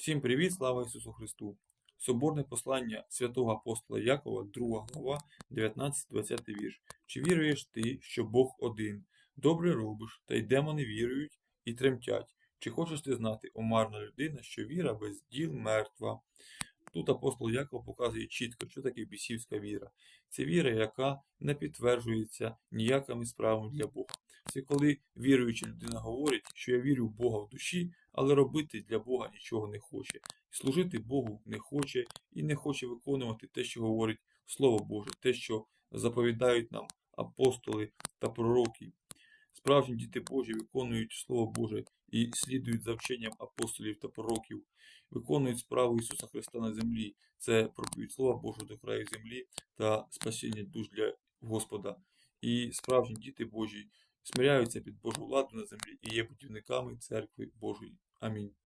Всім привіт, слава Ісусу Христу! Соборне послання святого апостола Якова, 2 глава, 19-20 вірш. Чи віруєш ти, що Бог один? Добре робиш, та й демони вірують і тремтять. Чи хочеш ти знати, о марна людина, що віра без діл мертва? Тут апостол Яков показує чітко, що таке бісівська віра. Це віра, яка не підтверджується ніякими справами для Бога. Це коли віруюча людина говорить, що я вірю в Бога в душі, але робити для Бога нічого не хоче. Служити Богу не хоче і не хоче виконувати те, що говорить Слово Боже, те, що заповідають нам апостоли та пророки. Справжні діти Божі виконують Слово Боже і слідують за вченням апостолів та пророків, виконують справу Ісуса Христа на землі. Це проповідь Слова Божого до краю землі та спасіння душ для Господа. І справжні діти Божі смиряються під Божу владу на землі і є будівниками церкви Божої. Амінь.